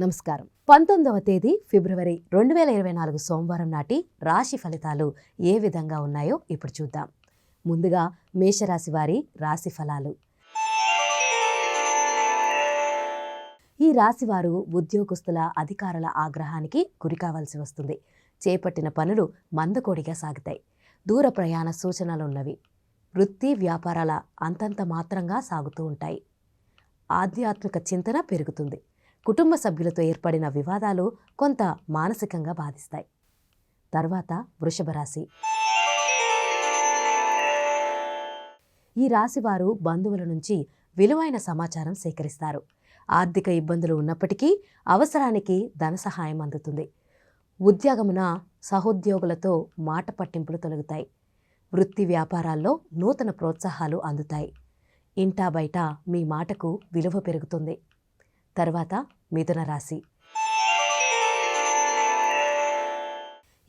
నమస్కారం. పంతొమ్మిదవ తేదీ ఫిబ్రవరి రెండు వేల ఇరవై నాలుగు సోమవారం నాటి రాశి ఫలితాలు ఏ విధంగా ఉన్నాయో ఇప్పుడు చూద్దాం. ముందుగా మేషరాశి వారి రాశి ఫలాలు. ఈ రాశివారు ఉద్యోగస్తుల అధికారుల ఆగ్రహానికి గురికావాల్సి వస్తుంది. చేపట్టిన పనులు మందకోడిగా సాగుతాయి. దూర ప్రయాణ సూచనలున్నవి వృత్తి వ్యాపారాల అంతంత మాత్రంగా సాగుతూ ఉంటాయి. ఆధ్యాత్మిక చింతన పెరుగుతుంది. కుటుంబ సభ్యులతో ఏర్పడిన వివాదాలు కొంత మానసికంగా బాధిస్తాయి. తర్వాత వృషభ రాశి. ఈ రాశివారు బంధువుల నుంచి విలువైన సమాచారం సేకరిస్తారు. ఆర్థిక ఇబ్బందులు ఉన్నప్పటికీ అవసరానికి ధన సహాయం అందుతుంది. ఉద్యోగమున సహోద్యోగులతో మాట పట్టింపులు తొలగుతాయి. వృత్తి వ్యాపారాల్లో నూతన ప్రోత్సాహాలు అందుతాయి. ఇంటా బయట మీ మాటకు విలువ పెరుగుతుంది. తర్వాత మిథున రాశి.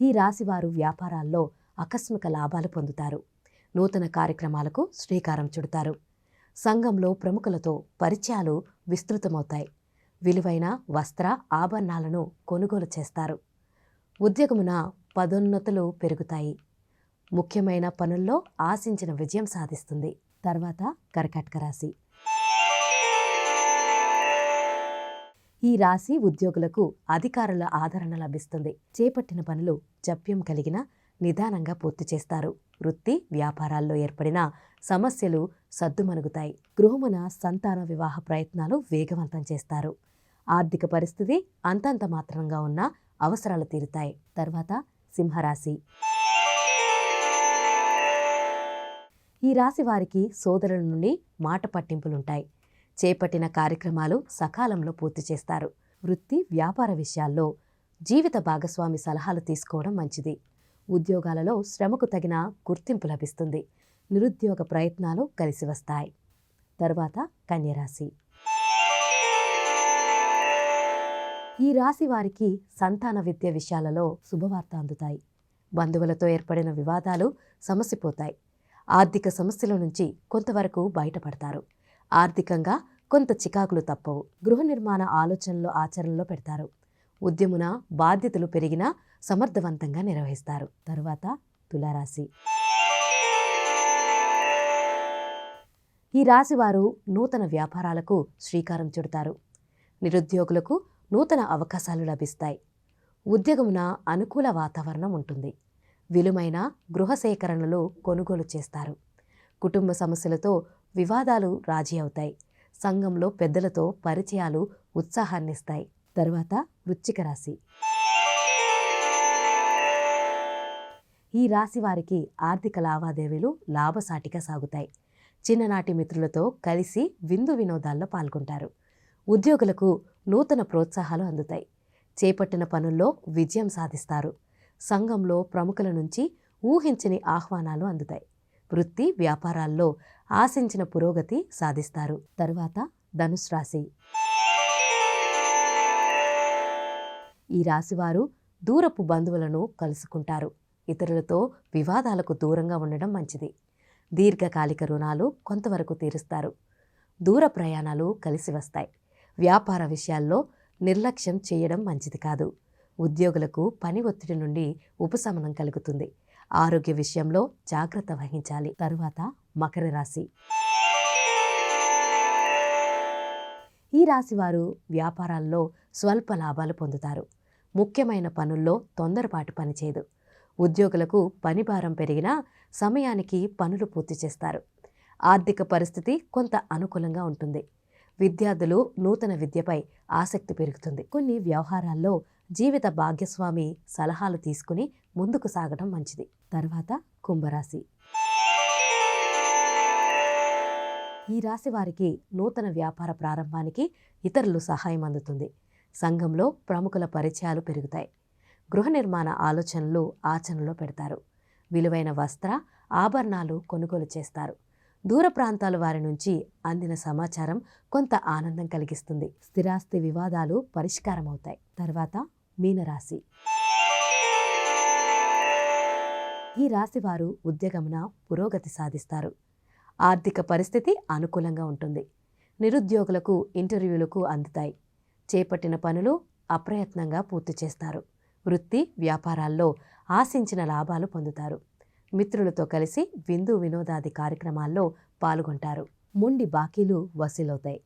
ఈ రాశివారు వ్యాపారాల్లో ఆకస్మిక లాభాలు పొందుతారు. నూతన కార్యక్రమాలకు శ్రీకారం చుడతారు. సంఘంలో ప్రముఖులతో పరిచయాలు విస్తృతమవుతాయి. విలువైన వస్త్ర ఆభరణాలను కొనుగోలు చేస్తారు. ఉద్యోగమున పదోన్నతులు పెరుగుతాయి. ముఖ్యమైన పనుల్లో ఆశించిన విజయం సాధిస్తుంది. తర్వాత కర్కాటక రాశి. ఈ రాశి ఉద్యోగులకు అధికారుల ఆదరణ లభిస్తుంది. చేపట్టిన పనులు జప్యం కలిగిన నిదానంగా పూర్తి చేస్తారు. వృత్తి వ్యాపారాల్లో ఏర్పడిన సమస్యలు సద్దుమణుగుతాయి. గృహమున సంతాన వివాహ ప్రయత్నాలు వేగవంతం చేస్తారు. ఆర్థిక పరిస్థితి అంతంత మాత్రంగా ఉన్న అవసరాలు తీరుతాయి. తర్వాత సింహరాశి. ఈ రాశి వారికి సోదరుల నుండి మాట పట్టింపులుంటాయి. చేపట్టిన కార్యక్రమాలు సకాలంలో పూర్తి చేస్తారు. వృత్తి వ్యాపార విషయాల్లో జీవిత భాగస్వామి సలహాలు తీసుకోవడం మంచిది. ఉద్యోగాలలో శ్రమకు తగిన గుర్తింపు లభిస్తుంది. నిరుద్యోగ ప్రయత్నాలు కలిసి వస్తాయి. తరువాత కన్యరాశి. ఈ రాశి వారికి సంతాన విద్య విషయాలలో శుభవార్త అందుతాయి. బంధువులతో ఏర్పడిన వివాదాలు సమసిపోతాయి. ఆర్థిక సమస్యల నుంచి కొంతవరకు బయటపడతారు. ఆర్థికంగా కొంత చికాకులు తప్పవు. గృహ నిర్మాణ ఆలోచనలు ఆచరణలో పెడతారు. ఉద్యమున బాధ్యతలు పెరిగినా సమర్థవంతంగా నిర్వహిస్తారు. తరువాత తులారాశి. ఈ రాశి వారు నూతన వ్యాపారాలకు శ్రీకారం చుడతారు. నిరుద్యోగులకు నూతన అవకాశాలు లభిస్తాయి. ఉద్యోగమున అనుకూల వాతావరణం ఉంటుంది. విలువైన గృహ సేకరణలు కొనుగోలు చేస్తారు. కుటుంబ సమస్యలతో వివాదాలు రాజీ అవుతాయి. సంఘంలో పెద్దలతో పరిచయాలు ఉత్సాహాన్నిస్తాయి. తర్వాత వృచ్చిక రాశి. ఈ రాశి వారికి ఆర్థిక లావాదేవీలు లాభసాటిగా సాగుతాయి. చిన్ననాటి మిత్రులతో కలిసి విందు వినోదాల్లో పాల్గొంటారు. ఉద్యోగులకు నూతన ప్రోత్సాహాలు అందుతాయి. చేపట్టిన పనుల్లో విజయం సాధిస్తారు. సంఘంలో ప్రముఖుల నుంచి ఊహించని ఆహ్వానాలు అందుతాయి. వృత్తి వ్యాపారాల్లో ఆశించిన పురోగతి సాధిస్తారు. తరువాత ధనుసు రాశి. ఈ రాశివారు దూరపు బంధువులను కలుసుకుంటారు. ఇతరులతో వివాదాలకు దూరంగా ఉండడం మంచిది. దీర్ఘకాలిక రుణాలు కొంతవరకు తీరుస్తారు. దూర ప్రయాణాలు కలిసి వస్తాయి. వ్యాపార విషయాల్లో నిర్లక్ష్యం చేయడం మంచిది కాదు. ఉద్యోగులకు పని ఒత్తిడి నుండి ఉపశమనం కలుగుతుంది. ఆరోగ్య విషయంలో జాగ్రత్త వహించాలి. తరువాత మకర రాశి. ఈ రాశి వారు వ్యాపారాల్లో స్వల్ప లాభాలు పొందుతారు. ముఖ్యమైన పనుల్లో తొందరపాటు పనిచేయదు. ఉద్యోగులకు పని భారం పెరిగినా సమయానికి పనులు పూర్తి చేస్తారు. ఆర్థిక పరిస్థితి కొంత అనుకూలంగా ఉంటుంది. విద్యార్థులు నూతన విద్యపై ఆసక్తి పెరుగుతుంది. కొన్ని వ్యవహారాల్లో జీవిత భాగ్యస్వామి సలహాలు తీసుకుని ముందుకు సాగడం మంచిది. తర్వాత కుంభరాశి. ఈ రాశి వారికి నూతన వ్యాపార ప్రారంభానికి ఇతరులు సహాయం అందుతుంది. సంఘంలో ప్రముఖుల పరిచయాలు పెరుగుతాయి. గృహ నిర్మాణ ఆలోచనలు ఆచరణలో పెడతారు. విలువైన వస్త్ర ఆభరణాలు కొనుగోలు చేస్తారు. దూర ప్రాంతాల వారి నుంచి అందిన సమాచారం కొంత ఆనందం కలిగిస్తుంది. స్థిరాస్తి వివాదాలు పరిష్కారం అవుతాయి తర్వాత మీనరాశి. ఈ రాశి వారు ఉద్యోగమున పురోగతి సాధిస్తారు. ఆర్థిక పరిస్థితి అనుకూలంగా ఉంటుంది. నిరుద్యోగులకు ఇంటర్వ్యూలకు అందుతాయి. చేపట్టిన పనులు అప్రయత్నంగా పూర్తి చేస్తారు. వృత్తి వ్యాపారాల్లో ఆశించిన లాభాలు పొందుతారు. మిత్రులతో కలిసి విందు వినోదాది కార్యక్రమాల్లో పాల్గొంటారు. మొండి బాకీలు వసూలవుతాయి.